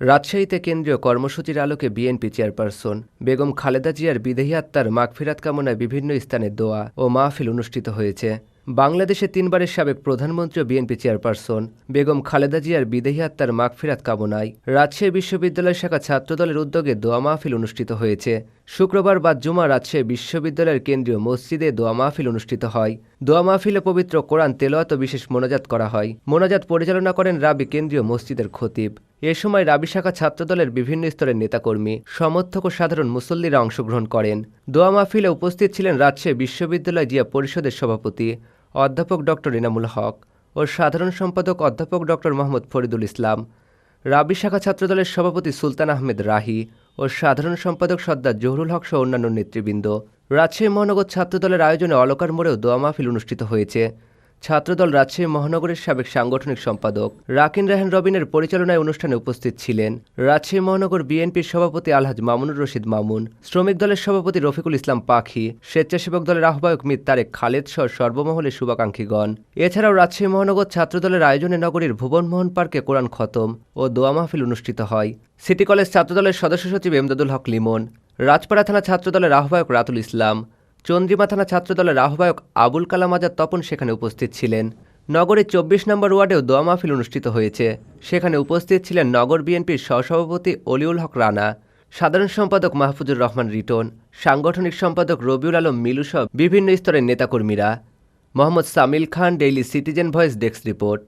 রাজশাহীতে কেন্দ্রীয় কর্মসূচির আলোকে বিএনপি চেয়ারপারসন বেগম খালেদা জিয়ার বিদেহী আত্মার মাগফিরাত কামনায় বিভিন্ন স্থানে দোয়া ও মাহফিল অনুষ্ঠিত হয়েছে। বাংলাদেশে তিনবারের সাবেক প্রধানমন্ত্রী বিএনপি চেয়ারপারসন বেগম খালেদা জিয়ার বিদেহী আত্মার মাগফিরাত কামনায় রাজশাহী বিশ্ববিদ্যালয় শাখা ছাত্রদলের উদ্যোগে দোয়া মাহফিল অনুষ্ঠিত হয়েছে। শুক্রবার বা জুমা রাজশাহী বিশ্ববিদ্যালয়ের কেন্দ্রীয় মসজিদে দোয়া মাহফিল অনুষ্ঠিত হয়। দোয়া মাহফিলে পবিত্র কোরআন তেলোয়াত বিশেষ মোনাজাত করা হয়। মোনাজাত পরিচালনা করেন রাবি কেন্দ্রীয় মসজিদের খতিব। এ সময় রাবি শাখা ছাত্রদলের বিভিন্ন স্তরের নেতাকর্মী, সমর্থক ও সাধারণ মুসল্লিরা অংশগ্রহণ করেন। দোয়া মাহফিলে উপস্থিত ছিলেন রাজশাহী বিশ্ববিদ্যালয় জিয়া পরিষদের সভাপতি অধ্যাপক ডক্টর ইনামুল হক ও সাধারণ সম্পাদক অধ্যাপক ডক্টর মোহাম্মদ ফরিদুল ইসলাম। রাবি শাখা ছাত্রদলের সভাপতি সুলতান আহমেদ রাহি ও সাধারণ সম্পাদক সর্দার জহুরুল হক সহ অন্যান্য নেতৃবৃন্দ। রাজশাহী মহানগর ছাত্রদলের আয়োজনে অলকার মোড়েও দোয়া মাহফিল অনুষ্ঠিত হয়েছে। ছাত্রদল রাজশাহী মহানগরের সাবেক সাংগঠনিক সম্পাদক রাকিন রাহান রবিনের পরিচালনায় অনুষ্ঠানে উপস্থিত ছিলেন রাজশাহী মহানগর বিএনপির সভাপতি আলহাজ মামুনুর রশিদ মামুন, শ্রমিক দলের সভাপতি রফিকুল ইসলাম পাখি, স্বেচ্ছাসেবক দলের আহ্বায়ক মীর তারেক খালেদ সহ সর্বমহলের শুভাকাঙ্ক্ষীগণ। এছাড়াও রাজশাহী মহানগর ছাত্রদলের আয়োজনে নগরীর ভুবনমোহন পার্কে কোরআন খতম ও দোয়া মাহফিল অনুষ্ঠিত হয়। সিটি কলেজ ছাত্রদলের সদস্য সচিব এমদাদুল হক লিমন, রাজপাড়া থানা ছাত্রদলের আহ্বায়ক রাতুল ইসলাম চন্দ্রিমা থানা ছাত্রদলের আহ্বায়ক আবুল কালাম আজাদ তপন সেখানে উপস্থিত ছিলেন। নগরের চব্বিশ নম্বর ওয়ার্ডেও দোয়া মাহফিল অনুষ্ঠিত হয়েছে। সেখানে উপস্থিত ছিলেন নগর বিএনপির সহসভাপতি অলিউল হক রানা, সাধারণ সম্পাদক মাহফুজুর রহমান রিটন, সাংগঠনিক সম্পাদক রবিউল আলম মিলু সহ বিভিন্ন স্তরের নেতাকর্মীরা। Mohammad Samil Khan, daily citizen voice desk report.